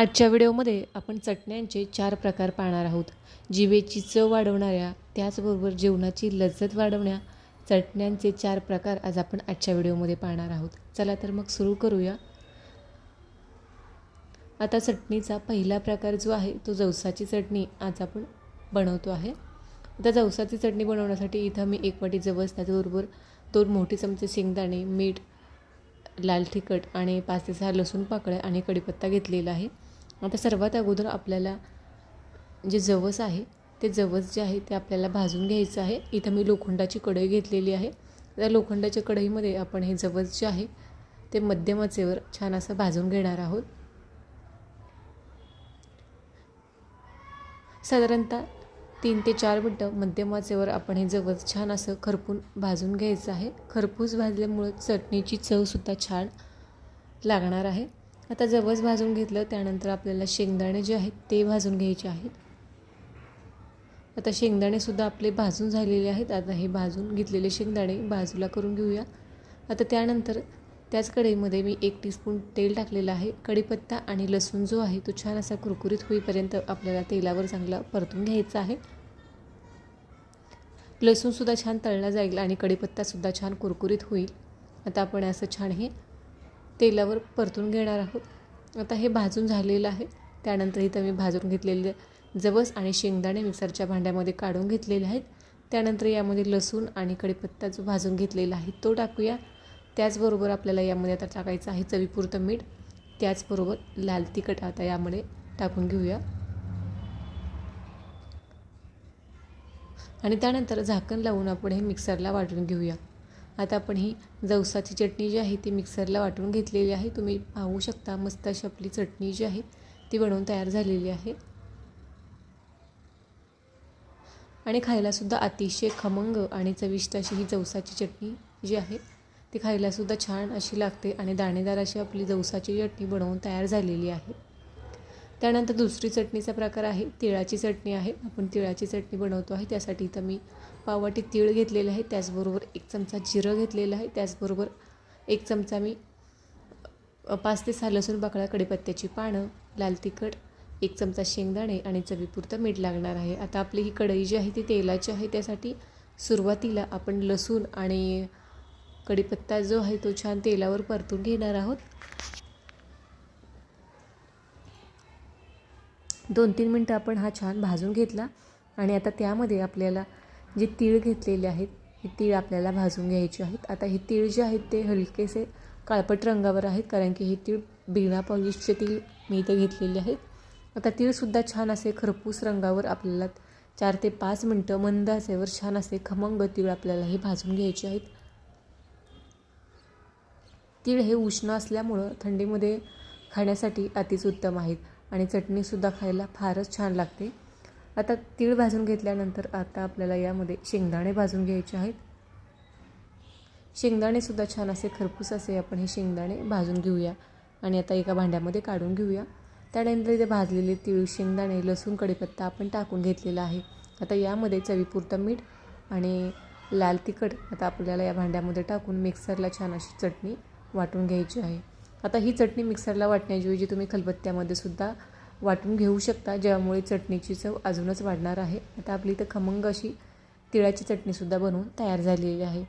आजच्या व्हिडिओमध्ये आपण चटण्यांचे चार प्रकार पाहणार आहोत. जिवेची चव वाढवणाऱ्या त्याचबरोबर जेवणाची लज्जत वाढवण्या चटण्यांचे चार प्रकार आज आपण आजच्या व्हिडिओमध्ये पाहणार आहोत. चला तर मग सुरू करूया. आता चटणीचा पहिला प्रकार जो आहे तो जवसाची चटणी आज आपण बनवतो आहे. आता जवसाची चटणी बनवण्यासाठी इथं मी एक वाटी जवस त्याचबरोबर दोन मोठे चमचे शेंगदाणे मीठ लाल तिखट आणि पाच ते सहा लसूण पाकळ्या आणि कढीपत्ता घेतलेला आहे. आता सर्वात अगोदर आपल्याला जे जवस आहे ते जवस जे आहे ते आपल्याला भाजून घ्यायचं आहे. इथं मी लोखंडाची कढई घेतलेली आहे. त्या लोखंडाच्या कढईमध्ये आपण हे जवस जे आहे ते मध्यम आचेवर छान असं भाजून घेणार आहोत. साधारणतः तीन ते चार मिनटं मध्यम आचेवर आपण हे जवस छान असं खरपून भाजून घ्यायचं आहे. खरपूस भाजल्यामुळं चटणीची चवसुद्धा छान लागणार आहे. आता जवस भाजून घेतलं त्यानंतर आपल्याला शेंगदाणे जे आहेत ते भाजून घ्यायचे आहेत. आता शेंगदाणेसुद्धा आपले भाजून झालेले आहेत. आता हे भाजून घेतलेले शेंगदाणे बाजूला करून घेऊया. आता त्यानंतर त्याच कढईमध्ये मी एक टीस्पून तेल टाकलेलं आहे. कढीपत्ता आणि लसूण जो आहे तो छान असा कुरकुरीत होईपर्यंत आपल्याला तेलावर चांगला परतून घ्यायचा आहे. लसूणसुद्धा छान तळला जाईल आणि कढीपत्तासुद्धा छान कुरकुरीत होईल. आता आपण असं छान हे तेलावर परतून घेणार आहोत. आता हे भाजून झालेलं आहे. त्यानंतर इथं मी भाजून घेतलेले जवस आणि शेंगदाणे मिक्सरच्या भांड्यामध्ये काढून घेतलेले आहेत. त्यानंतर यामध्ये लसूण आणि कढीपत्ता जो भाजून घेतलेला आहे तो टाकूया. त्याचबरोबर आपल्याला यामध्ये आता टाकायचं आहे चवीपुरतं मीठ. त्याचबरोबर लाल तिखट आता यामध्ये टाकून घेऊया. आणि त्यानंतर झाकण लावून आपण हे मिक्सरला वाटून घेऊया. आता आपण ही जवसाची चटणी जी आहे ती मिक्सरला वाटून घेतलेली आहे. तुम्ही पाहू शकता मस्त अशी आपली चटणी जी आहे ती बनवून तयार झालेली आहे. आणि खायलासुद्धा अतिशय खमंग आणि चविष्ट अशी ही जवसाची चटणी जी आहे ती खायलासुद्धा छान अशी लागते आणि दाणेदार अशी आपली जवसाची चटणी बनवून तयार झालेली आहे. त्यानंतर दुसरी चटणीचा प्रकार आहे तिळाची चटणी आहे. आपण तिळाची चटणी बनवतो आहे. त्यासाठी इथं मी पाववाटी तीळ घेतलेले आहे. त्याचबरोबर एक चमचा जिरं घेतलेलं आहे. त्याचबरोबर एक चमचा मी पाच ते सहा लसूण बाकळा कढीपत्त्याची पानं लाल तिखट एक चमचा शेंगदाणे आणि चवीपुरतं मीठ लागणार आहे. आता आपली ही कढई जी आहे ती तेलाची आहे. त्यासाठी सुरुवातीला आपण लसूण आणि कढीपत्ता जो आहे तो छान तेलावर परतून घेणार आहोत. दोन तीन मिनटं आपण हा छान भाजून घेतला आणि आता त्यामध्ये आपल्याला जे तीळ घेतलेले आहेत हे तीळ आपल्याला भाजून घ्यायचे आहेत. आता हे तीळ जे आहेत ते हलकेसे काळपट रंगावर आहेत कारण की हे तीळ बिना पॉलिशचे तीळ मी इथे घेतलेले आहेत. आता तीळसुद्धा छान असे खरपूस रंगावर आपल्याला चार ते पाच मिनटं मंद असेवर छान असे खमंग तीळ आपल्याला हे भाजून घ्यायचे आहेत. तीळ हे उष्ण असल्यामुळं थंडीमध्ये खाण्यासाठी अतिच उत्तम आहेत. आणि चटणीसुद्धा खायला फारच छान लागते. आता तीळ भाजून घेतल्यानंतर आता आपल्याला यामध्ये शेंगदाणे भाजून घ्यायचे आहेत. शेंगदाणेसुद्धा छान असे खरपूस असे आपण हे शेंगदाणे भाजून घेऊया आणि आता एका भांड्यामध्ये काढून घेऊया. त्यानंतर इथे भाजलेले तीळ शेंगदाणे लसूण कढीपत्ता आपण टाकून घेतलेला आहे. आता यामध्ये चवीपुरतं मीठ आणि लाल तिखट आता आपल्याला या भांड्यामध्ये टाकून मिक्सरला छान अशी चटणी वाटून घ्यायची आहे. आता ही चटणी मिक्सरला वाटण्याऐवजी तुम्ही खलबत्त्यामध्ये सुद्धा वाटून घेऊ शकता ज्यामुळे चटणीची चव अजूनच वाढणार आहे. आता आपली इथं खमंग अशी तिळाची चटणीसुद्धा बनवून तयार झालेली आहे.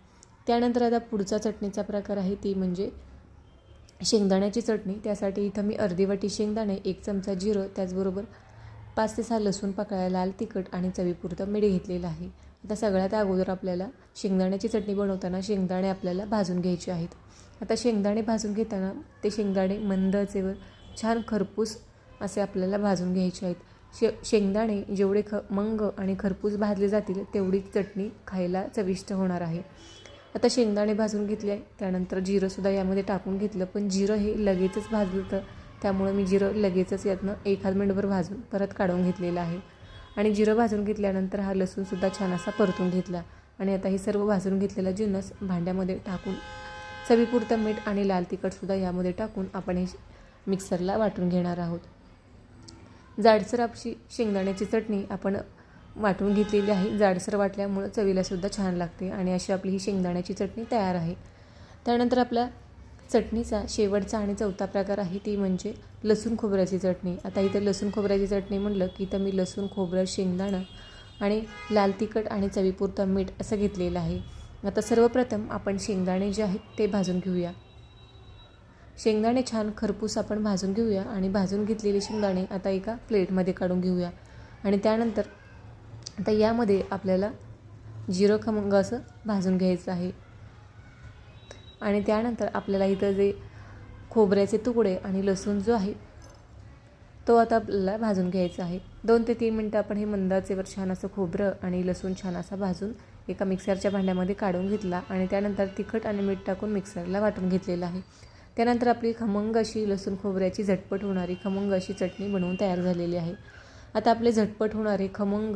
त्यानंतर आता पुढचा चटणीचा प्रकार आहे ती म्हणजे शेंगदाण्याची चटणी. त्यासाठी इथं मी अर्धी वाटी शेंगदाणे एक चमचा जिरं त्याचबरोबर पाच ते सहा लसूण पाकळ्या लाल तिखट आणि चवीपुरतं मीठ घेतलेलं आहे. आता सगळ्यात अगोदर आपल्याला शेंगदाण्याची चटणी बनवताना शेंगदाणे आपल्याला भाजून घ्यायचे आहेत. आता शेंगदाणे भाजून घेताना ते शेंगदाणे मंद आचेवर छान खरपूस असे आपल्याला भाजून घ्यायचे आहेत. शे शेंगदाणे जेवढे ख मंग आणि खरपूस भाजले जातील तेवढीच चटणी खायला चविष्ट होणार आहे. आता शेंगदाणे भाजून घेतले त्यानंतर जिरंसुद्धा यामध्ये टाकून घेतलं पण जिरं हे लगेचच भाजलं होतं त्यामुळं मी जिरं लगेचच यातनं एखाद मिनटभर भाजून परत काढून घेतलेलं आहे. आणि जिरं भाजून घेतल्यानंतर हा लसूणसुद्धा छान असा परतून घेतला. आणि आता हे सर्व भाजून घेतलेला जिन्नस भांड्यामध्ये टाकून चवीपुरतं मीठ आणि लाल तिखटसुद्धा यामध्ये टाकून आपण हे मिक्सरला वाटून घेणार आहोत. जाडसर आपशी शेंगदाण्याची चटणी आपण वाटून घेतलेली आहे. जाडसर वाटल्यामुळं चवीलासुद्धा छान लागते आणि अशी आपली ही शेंगदाण्याची चटणी तयार आहे. त्यानंतर आपला चटणीचा शेवटचा आणि चौथा प्रकार आहे ती म्हणजे लसूण खोबऱ्याची चटणी. आता इथं लसूण खोबऱ्याची चटणी म्हटलं की तर मी लसूण खोबरं शेंगदाणं आणि लाल तिखट आणि चवीपुरतं मीठ असं घेतलेलं आहे. आता सर्वप्रथम आपण शेंगदाणे जे आहेत ते भाजून घेऊया. शेंगदाणे छान खरपूस आपण भाजून घेऊया आणि भाजून घेतलेले शेंगदाणे आता एका प्लेटमध्ये काढून घेऊया. आणि त्यानंतर आता यामध्ये आपल्याला जिरं खमंग असं भाजून घ्यायचं आहे. आणि त्यानंतर आपल्याला इथं जे खोबऱ्याचे तुकडे आणि लसूण जो आहे तो आता आपल्याला भाजून घ्यायचा आहे. दोन ते तीन मिनटं आपण हे मंदाचेवर छान असं खोबरं आणि लसूण छान असा भाजून एका मिक्सरच्या भांड्यामध्ये काढून घेतला आणि त्यानंतर तिखट आणि मीठ टाकून मिक्सरला वाटून घेतलेलं आहे. त्यानंतर आपली खमंग अशी लसूण खोबऱ्याची झटपट होणारी खमंग अशी चटणी बनवून तयार झालेली आहे. आता आपले झटपट होणारे खमंग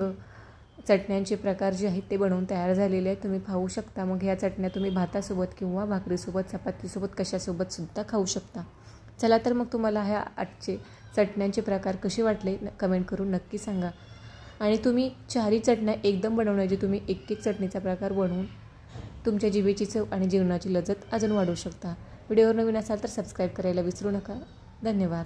चटण्यांचे प्रकार जे आहेत ते बनवून तयार झालेले आहेत. तुम्ही खाऊ शकता. मग ह्या चटण्या तुम्ही भातासोबत किंवा भाकरीसोबत चपातीसोबत कशासोबतसुद्धा खाऊ शकता. चला तर मग तुम्हाला ह्या आजचे चटण्यांचे प्रकार कसे वाटले कमेंट करून नक्की सांगा. आणि तुम्ही चारही चटण्या एकदम बनवण्याची तुम्ही एक एक चटणीचा प्रकार बनवून तुमच्या जिभेची चव आणि जीवनाची लजत अजून वाढवू शकता. व्हिडिओवर नवीन असाल तर सबस्क्राईब करायला विसरू नका. धन्यवाद.